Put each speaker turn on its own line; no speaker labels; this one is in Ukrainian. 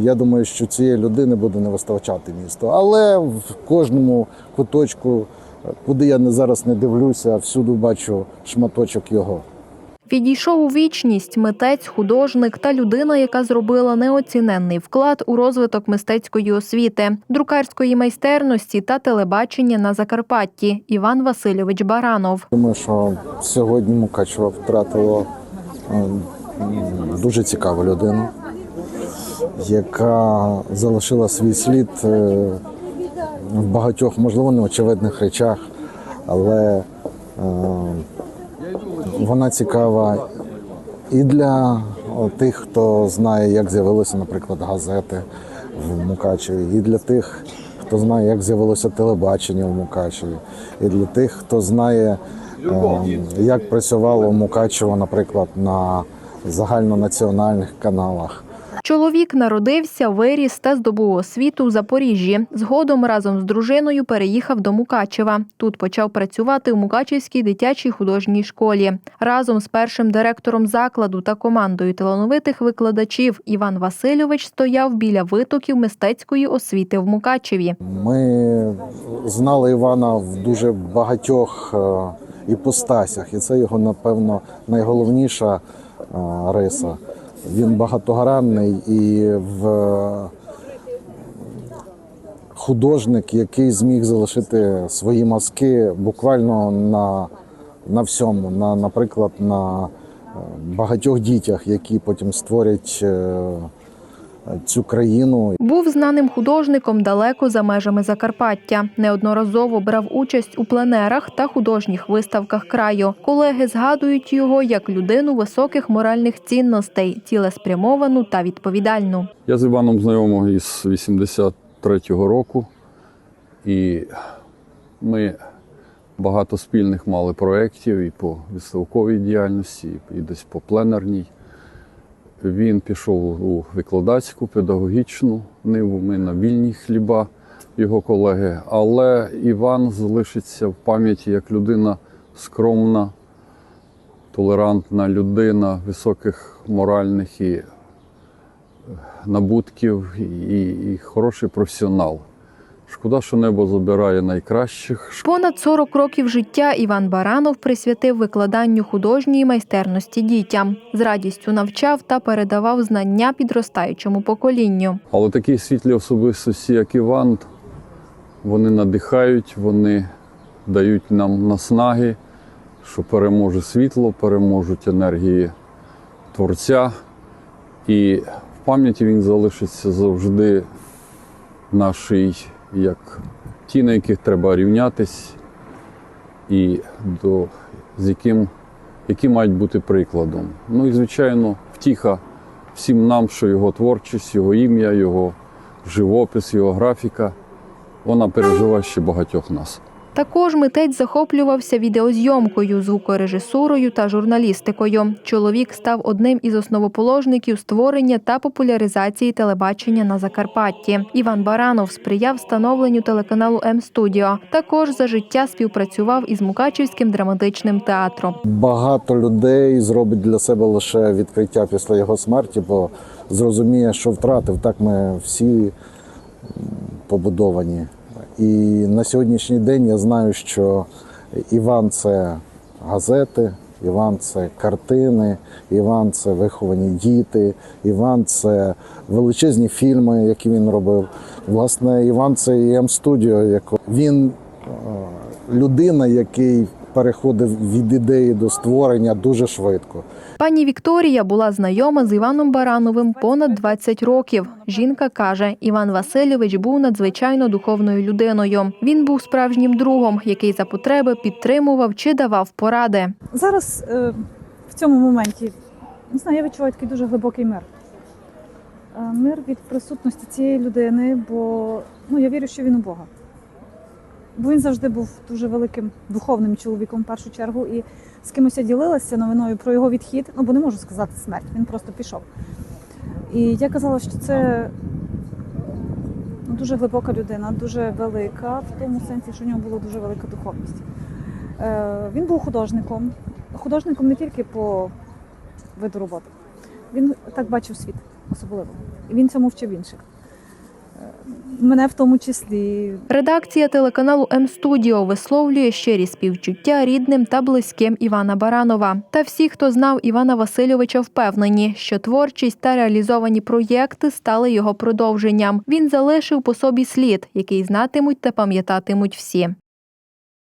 Я думаю, що цієї людини буде не вистачати місто. Але в кожному куточку, куди я зараз не дивлюся, всюди бачу шматочок його.
Відійшов у вічність митець, художник та людина, яка зробила неоціненний вклад у розвиток мистецької освіти, друкарської майстерності та телебачення на Закарпатті. Іван Васильович Баранов.
Думаю, що сьогодні Мукачева втратило е, дуже цікаву людину, яка залишила свій слід е, в багатьох, можливо, неочевидних речах, але е, вона цікава і для тих, хто знає, як з'явилися, наприклад, газети в Мукачеві, і для тих, хто знає, як з'явилося телебачення в Мукачеві, і для тих, хто знає, е, як працювало Мукачево, наприклад, на загальнонаціональних каналах.
Чоловік народився, виріс та здобув освіту у Запоріжжі. Згодом разом з дружиною переїхав до Мукачева. Тут почав працювати у Мукачевській дитячій художній школі. Разом з першим директором закладу та командою талановитих викладачів Іван Васильович стояв біля витоків мистецької освіти в Мукачеві.
Ми знали Івана в дуже багатьох е, іпостасях, і це його, напевно, найголовніша е, риса. Він багатогранний і в художник, який зміг залишити свої мазки буквально на, на всьому, на, наприклад, на е, багатьох дітях, які потім створять е, цю країну
Був знаним художником далеко за межами Закарпаття. Неодноразово брав участь у пленерах та художніх виставках краю. Колеги згадують його як людину високих моральних цінностей, цілеспрямовану та відповідальну.
Я з Іваном знайомий із 83-го року, і ми багато спільних мали проєктів і по виставковій діяльності, і десь по пленерній. Він пішов у викладацьку, педагогічну ниву, ми на вільні хліба, його колеги. Але Іван залишиться в пам'яті як людина скромна, толерантна людина високих моральних і набутків і, і хороший професіонал. Шкода, що небо забирає найкращих.
Понад 40 років життя Іван Баранов присвятив викладанню художньої майстерності дітям. З радістю навчав та передавав знання підростаючому поколінню.
Але такі світлі особистості, як Іван, вони надихають, вони дають нам наснаги, що переможе світло, переможуть енергії Творця. І в пам'яті він залишиться завжди нашій, як ті, на яких треба рівнятись, і до, з яким, які мають бути прикладом. Ну і, звичайно, втіха всім нам, що його творчість, його ім'я, його живопис, його графіка, вона переживає ще багатьох нас.
Також митець захоплювався відеозйомкою, звукорежисурою та журналістикою. Чоловік став одним із основоположників створення та популяризації телебачення на Закарпатті. Іван Баранов сприяв встановленню телеканалу М-студіо. Також за життя співпрацював із Мукачівським драматичним театром.
Багато людей зробить для себе лише відкриття після його смерті, бо зрозуміє, що втратив. Так ми всі побудовані. І на сьогоднішній день я знаю, що Іван це газети, Іван це картини, Іван це виховані діти, Іван це величезні фільми, які він робив. Власне, Іван це і М-студіо. як Він е, людина, який переходив від ідеї до створення дуже швидко.
Пані Вікторія була знайома з Іваном Барановим понад 20 років. Жінка каже, Іван Васильович був надзвичайно духовною людиною. Він був справжнім другом, який за потреби підтримував чи давав поради.
Зараз е, в цьому моменті не знаю, я відчуваю такий дуже глибокий мир. Е, Мир від присутності цієї людини, бо ну, я вірю, що він у Бога. Бо він завжди був дуже великим духовним чоловіком в першу чергу. І з кимось я ділилася новиною про його відхід, ну бо не можу сказати смерть, він просто пішов. І я казала, що це ну, дуже глибока людина, дуже велика, в тому сенсі, що в нього була дуже велика духовність. Е, Він був художником. Художником не тільки по виду роботи. Він так бачив світ. особливо. І він цьому вчив інших. Мене в тому числі.
Редакція телеканалу М-студіо висловлює щирі співчуття рідним та близьким Івана Баранова. Та всі, хто знав Івана Васильовича, впевнені, що творчість та реалізовані проєкти стали його продовженням. Він залишив по собі слід, який знатимуть та пам'ятатимуть всі.